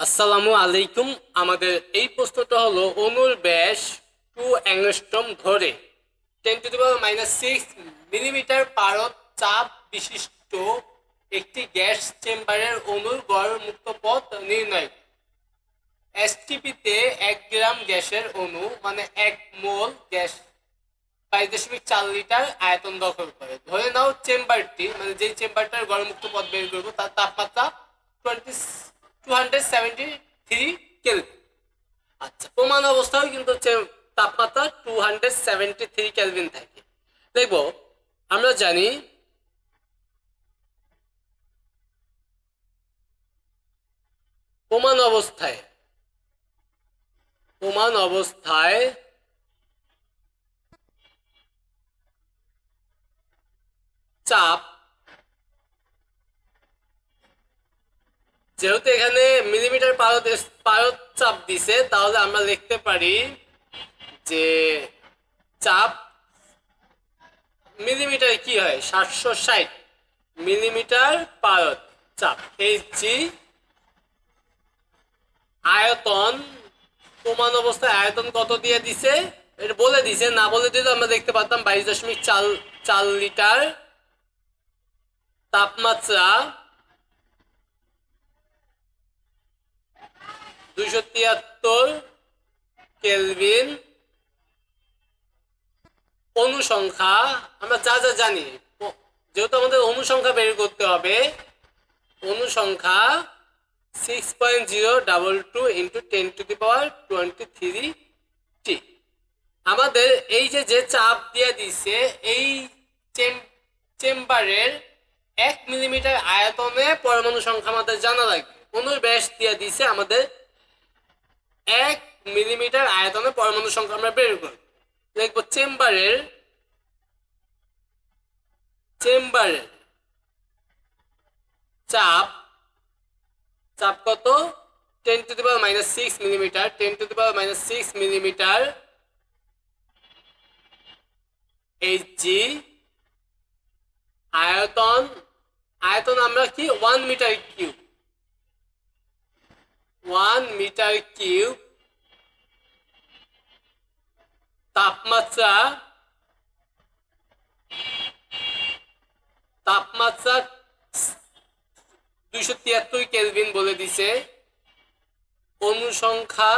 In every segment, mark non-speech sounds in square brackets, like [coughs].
আসসালামু আলাইকুম। আমাদের এই প্রশ্নটা হলো অণুর ব্যাস টু অ্যাংস্ট্রম ধরে ten to the power minus six millimetre পারদ চাপ বিশিষ্ট একটি গ্যাস চেম্বারের অণুর গড় মুক্ত পথ নির্ণয়। এসটিপিতে এক গ্রাম গ্যাসের অণু মানে এক মোল গ্যাস বাইশ দশমিক চার লিটার আয়তন দখল করে। ধরে নাও চেম্বারটি মানে যেই চেম্বারটার গড় মুক্ত পথ বের করব, তার তাপমাত্রা টোয়েন্টি হান্ড্রেড আচ্ছা অবস্থাও কিন্তু তাপমাত্রা two hundred seventy three kelvin থাকে। দেখব, আমরা জানি প্রমাণ অবস্থায় প্রমাণ অবস্থায় চাপ যেহেতু এখানে মিলিমিটার পারদ পারদ চাপ দিছে, তাহলে আমরা লিখতে পারি যে চাপ মিলিমিটার কি হয়? সাতশো ষাট মিলিমিটার পারদ চাপ। এইচ জি আয়তন প্রমাণ অবস্থায় আয়তন কত দিয়ে দিছে? এটা বলে দিছে, না বলে দিলে আমরা দেখতে পারতাম বাইশ দশমিক চার চার লিটার তাপমাত্রা দুইশো তিয়াত্তর কেলভিন অনুসংখ্যা, আমরা যা যা জানি, যেহেতু আমাদের অনুসংখ্যা বের করতে হবে, অনুসংখ্যা six point zero double two into ten to the power twenty three টি আমাদের এই যে যে চাপ দিয়ে দিছে, এই চেম- চেম্বারের এক মিলিমিটার আয়তনে পরমাণু সংখ্যা আমাদের জানা লাগবে। অনুর ব্যাস দিয়ে দিছে আমাদের এক মিলিমিটার আয়তনে পরমাণু সংখ্যা আমরা বের করব দেখব চেম্বারের চেম্বারের চাপ চাপ কত? Ten to the power minus six millimetre, ten to the power minus six millimetre H G আয়তন আয়তন আমরা কি? One metre cube. One metre cube, তাপমাত্রা তাপমাত্রা দুইশো তিয়াত্তর কেলভিন বলে দিছে। অনুসংখ্যা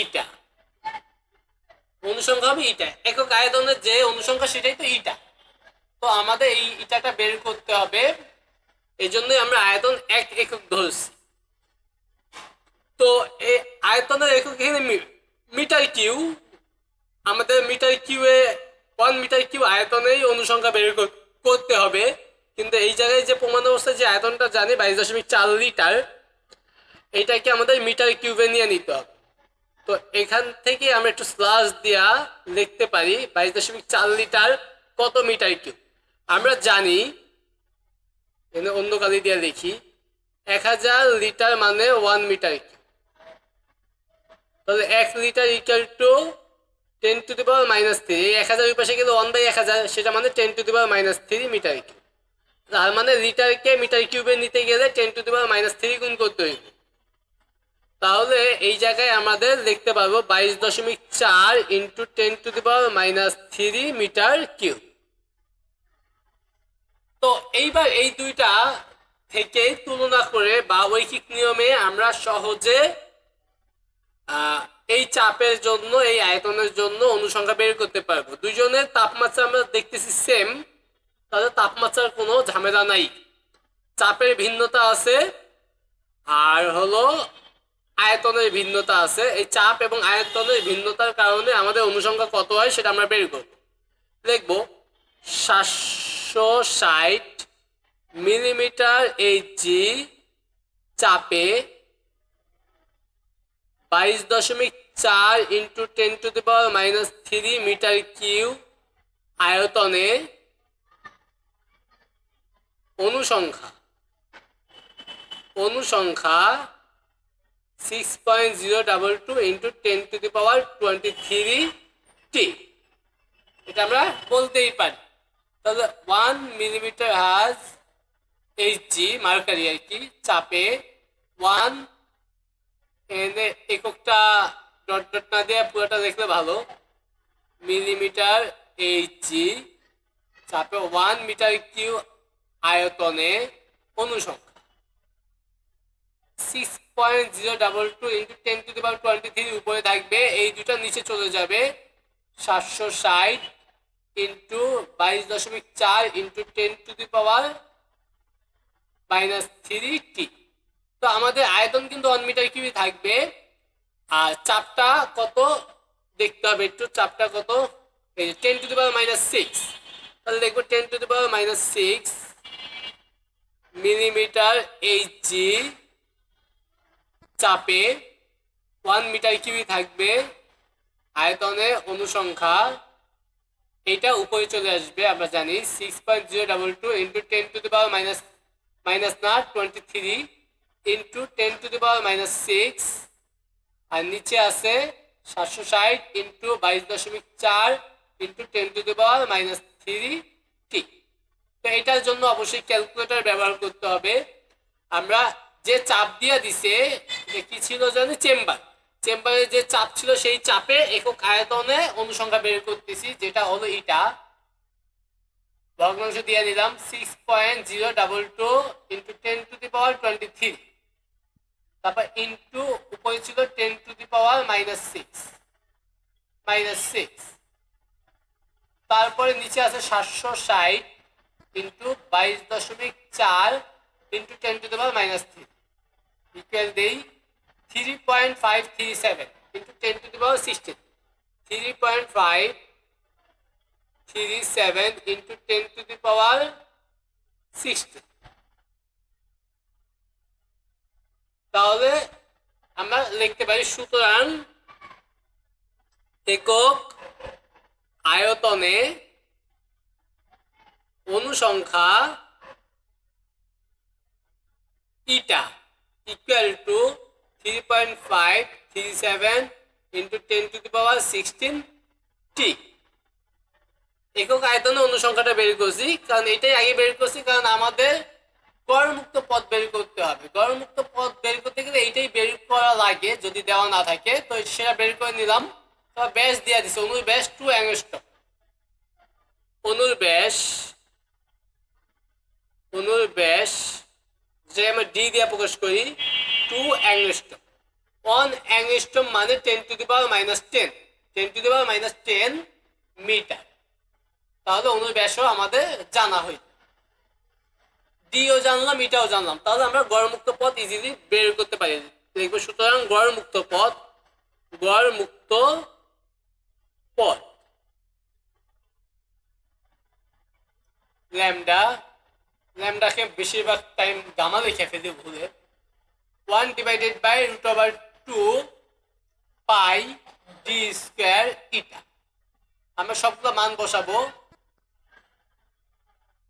ইটা। অনুসংখ্যা হবে ইটা। একক আয়তনের যে অনুসংখ্যা সেটাই তো ইটা। তো আমাদের এই ইটাটা বের করতে হবে। এই জন্যই আমরা আয়তন এক একক ধরছি। তো এই আয়তনের একক এখানে মিটার কিউ আমাদের মিটার কিউয়ে ওয়ান মিটার কিউ আয়তনেই অনুসংখ্যা বের করতে হবে। কিন্তু এই জায়গায় যে প্রমাণ অবস্থায় যে আয়তনটা জানি, বাইশ দশমিক চার লিটার এইটাকে আমাদের মিটার কিউবে নিয়ে নিতে হবে। তো এখান থেকে আমরা একটু স্লাস দিয়া লিখতে পারি, বাইশ দশমিক চার লিটার কত মিটার কিউব আমরা জানি এখানে অন্য কালি দিয়ে লিখি এক হাজার লিটার মানে ওয়ান মিটার তাহলে এক litre equal to ten to the power minus three এক হাজার ওই পাশে গেলে ওয়ান বাই এক হাজার, সেটা মানে ten to the power minus three metre cube তার মানে লিটারকে মিটার কিউবে নিতে গেলে ten to the power minus three গুণ করতে হইবে। তাহলে এই জায়গায় আমাদের দেখতে পারব বাইশ দশমিক চার into ten to the power minus three metre cube তো এইবার এই দুইটা থেকে তুলনা করে বা ঐকিক নিয়মে আমরা সহজে এই চাপের জন্য, এই আয়তনের জন্য অনুসংখ্যা বের করতে পারব। দুইজনের তাপমাত্রা আমরা দেখতেছি সেম তাহলে তাপমাত্রার কোনো ঝামেলা নাই। চাপের ভিন্নতা আছে, আর হলো আয়তনের ভিন্নতা আছে। এই চাপ এবং আয়তনের ভিন্নতার কারণে আমাদের অনুসংখ্যা কত হয় সেটা আমরা বের করব। দেখব সাতশো ষাট মিলিমিটার এইচজি চাপে বাইশ দশমিক চার into ten to the power minus three metre cube আয়তনে অনুসংখ্যা। অনুসংখ্যা six point zero double two into ten to the power twenty three টি এটা আমরা বলতেই পারি। তাহলে ওয়ান মিলিমিটার হাজ এইচ জি মার্কারি আর কি, চাপে ওয়ান এনে এককটা ডট ডট না দিয়ে পুরোটা দেখলে ভালো। মিলিমিটার এইচ জি চাপে ওয়ান মিটার কিউ আয়তনে অনুসংখ্যা। Six point zero double two into ten to power twenty three উপরে থাকবে, এই দুটো নিচে চলে যাবে সাতশো ষাট ইন্টু বাইশ দশমিক চার into ten to the power minus three টি তো আমাদের আয়তন কিন্তু ওয়ান মিটার কিউবই থাকবে। আর চাপটা কত দেখতে হবে একটু, চাপটা কত? এই ten to the power minus six তাহলে দেখব ten to the power minus six millimetre H G চাপে ওয়ান মিটার কিউবই থাকবে আয়তনে অনুসংখ্যা। এটা উপরে চলে আসবে, আমরা জানি six point zero double two into ten to the power minus minus না twenty three into ten to the power minus six আর নিচে আছে সাতশো ষাট ইন্টু বাইশ দশমিক চার into ten to the power minus three টি তো এটার জন্য অবশ্যই ক্যালকুলেটর ব্যবহার করতে হবে। আমরা যে চাপ দিয়ে দিছে কি ছিল জানি? চেম্বার। চেম্বারে যে চাপ ছিল সেই চাপে একক আয়তনে অনুসংখ্যা বের করতেছি, যেটা হলো ইটা। ভগ্নাংশ দিয়ে দিলাম six point zero double two into ten to the power twenty three তারপর ইন্টু উপরে ছিল ten to the power minus six minus six তারপরে নিচে আছে সাতশো ষাট ইন্টু বাইশ দশমিক চার into ten to the power minus three equal দেই। Three point five three seven into ten to the power sixteen three point five three seven into ten to the power sixteen তাহলে আমরা লিখতে পারি, সুতরাং একক আয়তনে অনুসংখ্যা eta equal to three point five three seven into ten to the power sixteen টি একক আয়তনে অনুসংখ্যাটা বের করছি, কারণ এটাই আগে বের করছি, কারণ আমাদের গড়মুক্ত পথ বের করতে হবে। গড়মুক্ত পথ বের করতে গেলে এইটাই বের করা লাগে, যদি দেওয়া না থাকে। তো সেটা বের করে নিলাম। ব্যাস দিয়ে দিছে, অনুর ব্যাস টু অ্যাংস্টম অনুর ব্যাস অনুর ব্যাস যে আমরা ডি দিয়ে প্রকাশ করি টু অ্যাংস্টম ওয়ান অ্যাংস্টম মানে ten to the power minus ten ten to the power minus ten metre তাহলে অনুর ব্যাসও আমাদের জানা হইল ডিও জানলাম, এটাও জানলাম। তাহলে আমরা গড়মুক্ত পথ ইজিলি বের করতে পারি। দেখব সুতরাং গড়মুক্ত পথ গড়মুক্ত পথ। ল্যামডা, ল্যামডাকে বেশিরভাগ টাইম গামা লিখে ফেলি ভুলে। One divided by root over two pi D square eta আমরা সবগুলো মান বসাবো।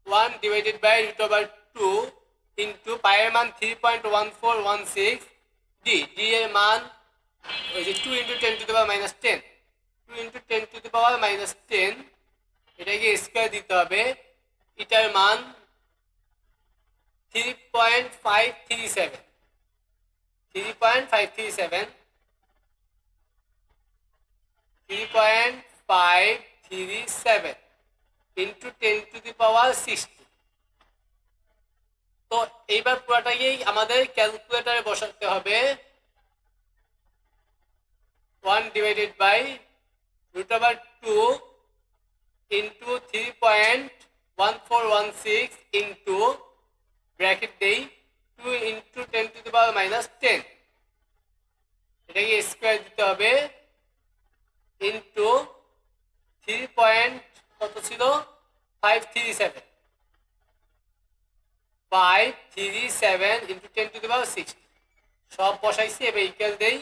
One divided by root over two into পায়ের মান three point one four one six D D এর মান ওই যে two into ten to the power minus ten two into ten to the power minus ten এটাকে square দিতে হবে। এটার মান three point five three point five three seven three point five three seven into ten to the power sixty তো এইবার পুরোটাকেই আমাদের ক্যালকুলেটারে বসাতে হবে one divided by root over two into three point one four one six into bracket দেই two into ten two দিতে হবে থ্রি পয়েন্ট কত ছিল? Five three seven five three seven ten to the power six সব বসাইছি, এবার equal দেই।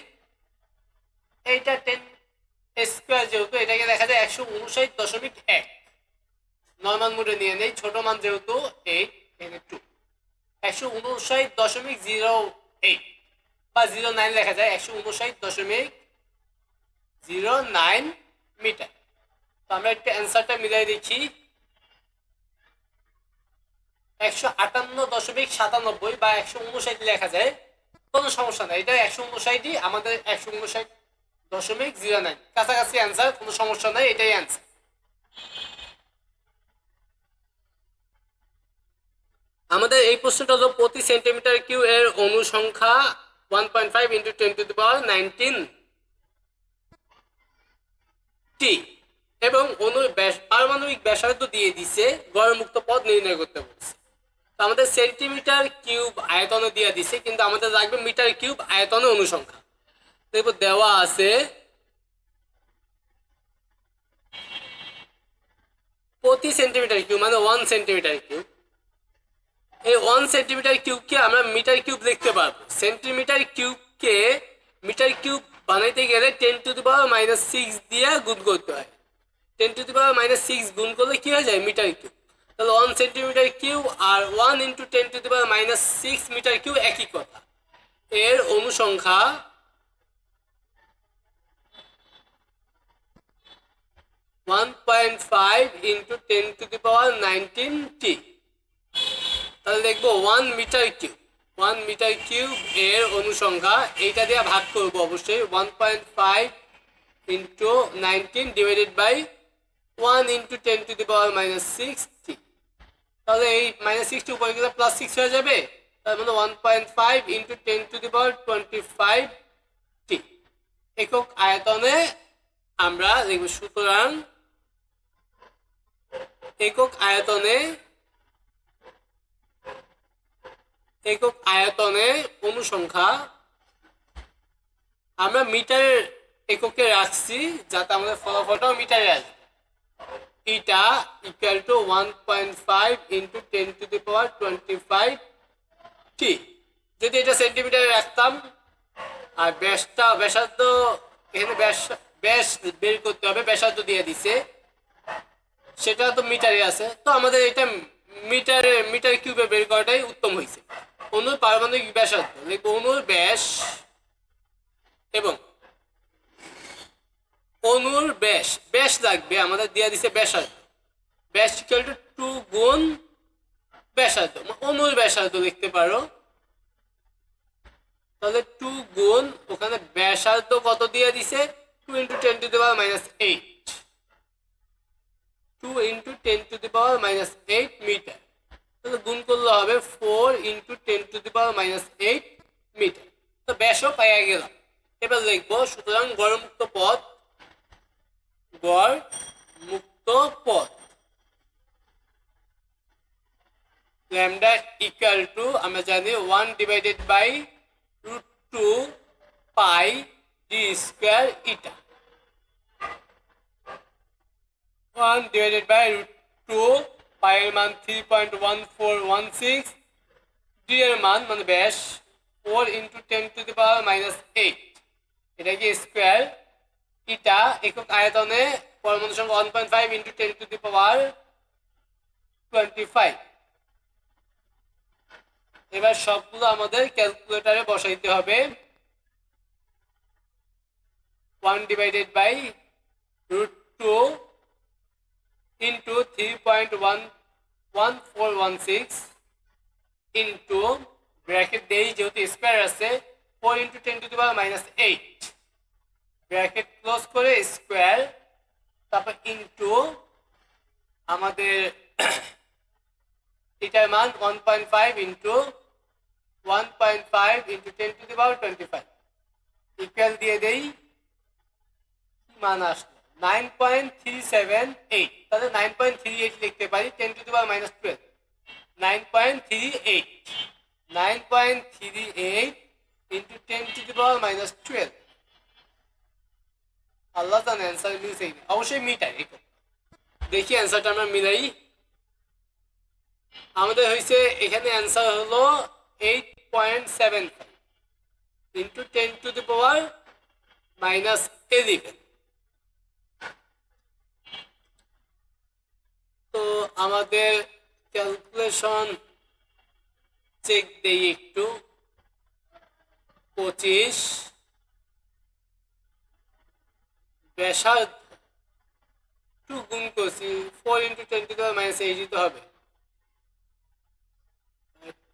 এইটা টেন স্কোয়ার যেহেতু, এটাকে দেখা যায় একশো উনষাট দশমিক এক। নর্মাল মোডে নিয়ে নেই, ছোট মান যেহেতু এইট এখানে টু একশো উনষাট দশমিক জিরো এইট বা জিরো নাইন লেখা যায় একশো উনষাট দশমিক জিরো নাইন মিটার। তো আমরা একটু অ্যান্সারটা মিলাই দেখি একশো আটান্ন দশমিক সাতানব্বই বা একশো উনষাট লেখা যায়, কোনো সমস্যা নাই। এটা একশো উনষাটই, আমাদের একশো উনষাট দশমিক জিরো নাইন। কাছাকাছি অ্যান্সার, কোনো সমস্যা নাই, এটাই অ্যান্সার। আমাদের এই প্রশ্নটা হলো, প্রতি সেন্টিমিটার কিউ এর অনুসংখ্যা one point five into ten to the power nineteen টি এবং অনু পারমাণবিক ব্যাসার্ধ দিয়ে দিছে গড়মুক্ত পদ নির্ণয় করতে বলছে। তো আমাদের সেন্টিমিটার কিউব আয়তনে দিয়ে দিছে, কিন্তু আমাদের লাগবে মিটার কিউব আয়তনে অনুসংখ্যা। দেখব দেওয়া আছে, প্রতি সেন্টিমিটার কিউব মানে ওয়ান সেন্টিমিটার কিউব। এই ওয়ান সেন্টিমিটার কিউবকে আমরা মিটার কিউব লিখতে পারব সেন্টিমিটার কিউবকে মিটার কিউব বানাইতে গেলে ten to the power minus six দিয়ে গুণ করতে হয়। Ten to the power minus six গুণ করলে কী হয়ে যায়? মিটার কিউব তাহলে one centimetre cube R one into ten to the power minus six metre cube একই কথা। এর অনুসংখ্যা one point five into ten to the power nineteen টি তাহলে দেখব one metre cube one metre cube এর অনুসংখ্যা এইটা দিয়ে ভাগ করব অবশ্যই। One point five into nineteen divided by one into ten to the power minus sixty তাহলে এই মাইনাস সিক্সটি উপরে গেলে প্লাস সিক্স হয়ে যাবে। তার মানে one point five into ten to the power twenty five টি একক আয়তনে আমরা দেখব সুতরাং একক আয়তনে একক আয়তনে অনুসংখ্যা। আমরা মিটার এককে রাখছি যাতে আমাদের ফলাফলটাও মিটারে আসবে এটা equal to one point five into ten to the power twenty five টি যদি এটা সেন্টিমিটারে রাখতাম, আর ব্যাসটা, ব্যাসার্ধ, এখানে ব্যাস ব্যাস বের করতে হবে, ব্যাসার্ধ দিয়ে দিছে। সেটা তো মিটারে আছে। তো আমাদের এটা মিটারে, মিটার কিউবে বের করাটাই উত্তম হয়েছে অনুর পারমাণবিক ব্যাসার্ধ লিখব অনুর ব্যাস এবং অনুর ব্যাস ব্যাস লাগবে, আমাদের দিয়ে দিছে ব্যাসার্ধ ব্যাস ইকুয়াল টু টু গুণ ব্যাসার্ধ অনুর ব্যাসার্ধ লিখতে পারো। তাহলে টু গুণ, ওখানে ব্যাসার্ধ কত দিয়ে দিছে? Two into ten to the power minus eight two into ten to the power minus eight metre তাহলে গুণ করলে হবে four into ten to the power minus eight metre তো ব্যাসও পাইয়া গেলাম। এবার লিখব, সুতরাং গড় মুক্ত পদ গড় মুক্ত পদ ল্যামডা ইকুয়াল টু আমরা জানি one divided by root two pi d square eta one divided by root two pi এর মান three point one four one six এর মান মানে ব্যাস four into ten to the power minus eight এটা কি স্কোয়ার ইটা একক আয়তনে পরমাণু সংখ্যা one point five into ten to the power twenty five এবার সবগুলো আমাদের ক্যালকুলেটারে বসাইতে হবে। One divided by root two into three point one one four one six into bracket দেই যেহেতু স্কোয়ার আছে four into ten to the power minus eight bracket close করে স্কোয়ার তারপর ইন্টু আমাদের [coughs] এটার মান one point five into one point five into ten to the power twenty five equal দিয়ে দেই মান আসলো? Nine point three seven eight. তাহলে নাইন পয়েন্ট থ্রি এইট লিখতে পারি, ten to the minus twelve. Nine point three eight. Nine point three eight into ten to the minus twelve. আল্লাহ জানে answer মিলছে। অবশ্যই একক দেখি অ্যান্সারটা আমরা মিলাই। আমাদের হয়েছে এখানে অ্যান্সার হলো eight point seven into ten to the power minus eleven তো আমাদের ক্যালকুলেশন চেক দেই একটু। পঁচিশ। ব্যাসার্ধ টু গুণ করছি four into ten to the minus eight দিতে হবে।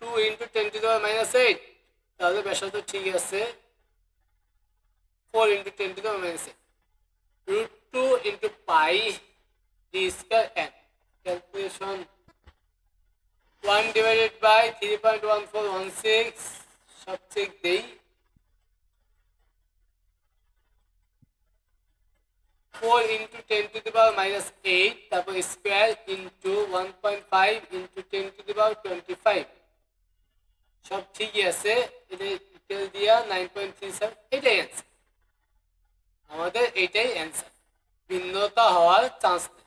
Two into ten to the power minus eight তাহলে ব্যাসার্ধ ঠিক আছে। Four into ten to the power minus eight root two into pi d square and calculation one divided by three point one four one six সব check দেই four into ten to the power minus eight তারপর square point five into ten to the power five সব ঠিকই আছে? এটা detail দিয়া nine point three seven এটাই answer আমাদের এটাই অ্যান্সার ভিন্নতা হওয়ার চান্স নেই।